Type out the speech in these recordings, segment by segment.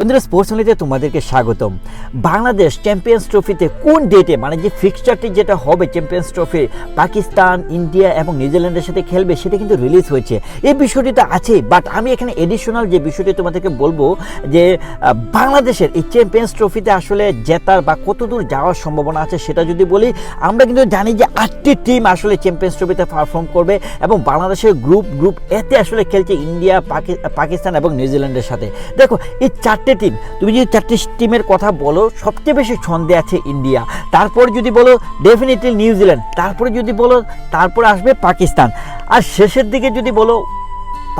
বন্ধুরা স্পোর্টস অনলিতে তোমাদেরকে স্বাগতম। বাংলাদেশ চ্যাম্পিয়ন্স ট্রফিতে কোন ডেটে মানে যে ফিক্সচারটি যেটা হবে চ্যাম্পিয়ন্স ট্রফি পাকিস্তান, ইন্ডিয়া এবং নিউজিল্যান্ডের সাথে খেলবে, সেটা কিন্তু রিলিজ হয়েছে। এই বিষয়টি তো আছে বাট আমি এখানে এডিশনাল যে বিষয়টি তোমাদেরকে বলব, যে বাংলাদেশের এই চ্যাম্পিয়ন্স ট্রফিতে আসলে জেতার বা কতদূর যাওয়ার সম্ভাবনা আছে সেটা যদি বলি, আমরা কিন্তু জানি যে আটটি টিম আসলে চ্যাম্পিয়ন্স ট্রফিতে পারফর্ম করবে এবং বাংলাদেশের গ্রুপ গ্রুপ এতে আসলে খেলছে ইন্ডিয়া পাকিস্তান এবং নিউজিল্যান্ডের সাথে। দেখো, এই চারটে টিম তুমি যদি চারটে টিমের কথা বলো, সবচেয়ে বেশি ছন্দে আছে ইন্ডিয়া। তারপর যদি বলো ডেফিনেটলি নিউজিল্যান্ড তারপরে যদি বলো, তারপর আসবে পাকিস্তান। আর শেষের দিকে যদি বলো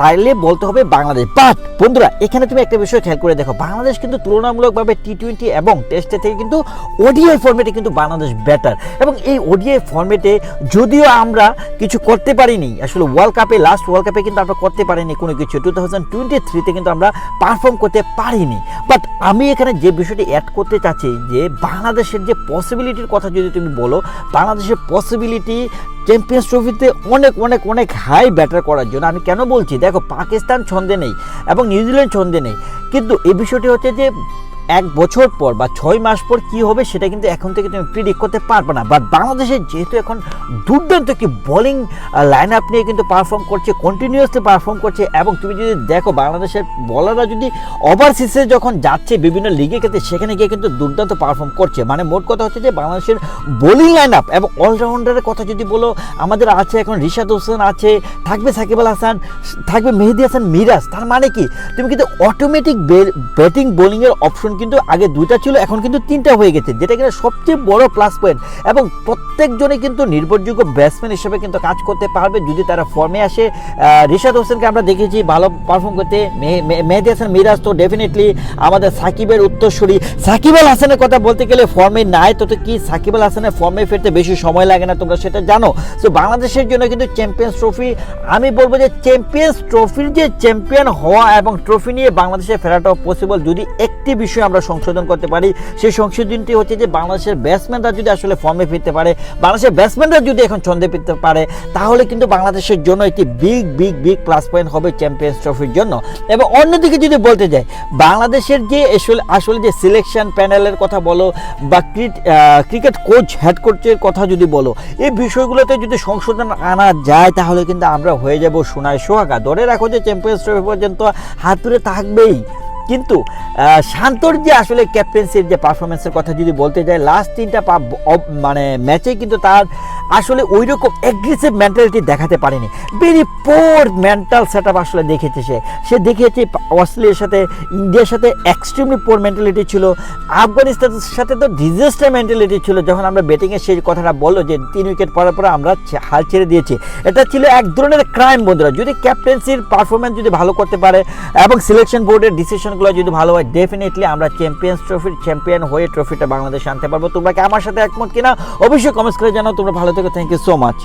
তাইলে বলতে হবে বাংলাদেশ। বাট বন্ধুরা, এখানে তুমি একটা বিষয় খেয়াল করে দেখো, বাংলাদেশ কিন্তু তুলনামূলকভাবে টি টোয়েন্টি এবং টেস্টে থেকে কিন্তু ওডিআই ফর্মেটে কিন্তু বাংলাদেশ বেটার এবং এই ওডিআই ফর্মেটে যদিও আমরা কিছু করতে পারিনি, আসলে ওয়ার্ল্ড কাপে লাস্ট ওয়ার্ল্ড কাপে কিন্তু আমরা করতে পারিনি কোনো কিছু। টু থাউজেন্ড টোয়েন্টি থ্রিতে কিন্তু আমরা পারফর্ম করতে পারিনি। বাট আমি এখানে যে বিষয়টি অ্যাড করতে চাচ্ছি, যে বাংলাদেশের যে পসিবিলিটির কথা যদি তুমি বলো, বাংলাদেশের পসিবিলিটি চ্যাম্পিয়ন্স ট্রফিতে অনেক অনেক অনেক হাই ব্যাটার করার জন্য। আমি কেন বলছি? দেখো পাকিস্তান ছন্দে নেই এবং নিউজিল্যান্ড ছন্দে নেই। কিন্তু এই বিষয়টি হচ্ছে যে এক বছর পর বা ছয় মাস পর কি হবে সেটা কিন্তু এখন থেকে তুমি প্রিডিক্ট করতে পারবে না। বাট বাংলাদেশের যেহেতু এখন দুর্দান্ত একটি বোলিং লাইন আপ নিয়ে কিন্তু পারফর্ম করছে কন্টিনিউয়াসলি পারফর্ম করছে, এবং তুমি যদি দেখো বাংলাদেশের বলাররা যদি ওভারসিসে যখন যাচ্ছে বিভিন্ন লিগে ক্ষেত্রে, সেখানে গিয়ে কিন্তু দুর্দান্ত পারফর্ম করছে। মানে মোট কথা হচ্ছে যে বাংলাদেশের বোলিং লাইন আপ এবং অলরাউন্ডারের কথা যদি বলো, আমাদের আছে এখন রিশাদ হোসেন আছে, থাকবে সাকিব আল হাসান, থাকবে মেহেদি হাসান মিরাজ, তার মানে কি? তুমি কিন্তু অটোমেটিক ব্যাটিং বোলিংয়ের অপশন কিন্তু আগে দুইটা ছিল, এখন কিন্তু তিনটা হয়ে গেছে, যেটা কিনা সবচেয়ে বড় প্লাস পয়েন্ট এবং প্রত্যেকজনে কিন্তু নির্ভরযোগ্য ব্যাটসম্যান হিসেবে কিন্তু কাজ করতে পারবে যদি তারা ফর্মে আসে। রিশাদ হোসেনকে আমরা দেখেছি, ভালো পারফর্ম করতে। মেহেদি হাসান, মিরাজ তো ডেফিনেটলি আমাদের সাকিবের উত্তরসূরি। সাকিব আল হাসানের কথা বলতে গেলে ফর্মে নাই, তো কি সাকিব আল হাসানের ফর্মে ফিরতে বেশি সময় লাগে না তোমরা সেটা জানো? তো বাংলাদেশের জন্য কিন্তু চ্যাম্পিয়ন্স ট্রফি আমি বলব যে চ্যাম্পিয়ন্স ট্রফির যে চ্যাম্পিয়ন হওয়া এবং ট্রফি নিয়ে বাংলাদেশে ফেরাটাও পসিবল যদি একটি বিষয় আমরা সংশোধন করতে পারি। সেই সংশোধনটি হচ্ছে যে, বাংলাদেশের ব্যাটসম্যানরা যদি আসলে ফর্মে ফিরতে পারে, বাংলাদেশের ব্যাটসম্যানরা যদি এখন ছন্দে ফিরতে পারে, তাহলে কিন্তু বাংলাদেশের জন্য একটি big big big plus point হবে চ্যাম্পিয়ন্স ট্রফির জন্য। এবং অন্যদিকে যদি বলতে যাই, বাংলাদেশের যে আসলে আসলে যে সিলেকশন প্যানেলের কথা বলো বা ক্রিকেট কোচ হেড কোচের কথা যদি বলো, এই বিষয়গুলোতে যদি সংশোধন আনা যায়, তাহলে কিন্তু আমরা হয়ে যাব সোনায় সোহাগা। ধরে রাখো যে চ্যাম্পিয়ন্স ট্রফি পর্যন্ত হাত ধরে থাকবেই। কিন্তু শান্তর যে আসলে ক্যাপ্টেন্সির যে পারফরমেন্সের কথা যদি বলতে যাই লাস্ট তিনটা মানে ম্যাচে কিন্তু তার আসলে ওই রকম অ্যাগ্রেসিভ মেন্টালিটি দেখাতে পারেনি। ভেরি পোর মেন্টাল সেট আসলে দেখেছে সে। সে দেখিয়েছে অস্ট্রেলিয়ার সাথে, ইন্ডিয়ার সাথে এক্সট্রিমলি পোর মেন্টালিটি ছিল। আফগানিস্তানের সাথে তো ডিজাস্টার মেন্টালিটি ছিল। যখন আমরা ব্যাটিংয়ে সেই কথাটা বলল যে, তিন উইকেট পড়ার পরে আমরা হাল ছেড়ে দিয়েছি। এটা ছিল এক ধরনের ক্রাইম বন্ধুরা। যদি ক্যাপ্টেন্সির পারফরমেন্স যদি ভালো করতে পারে এবং সিলেকশন বোর্ডের ডিসিশনগুলো যদি ভালো হয় ডেফিনেটলি আমরা চ্যাম্পিয়ন্স ট্রফির চ্যাম্পিয়ন হয়ে ট্রফিটা বাংলাদেশে আনতে পারব। তোমরা কি আমার সাথে একমত কিনা? অবশ্যই কমেন্টস করে জানাও। তোমরা ভালো থেকো। Thank you so much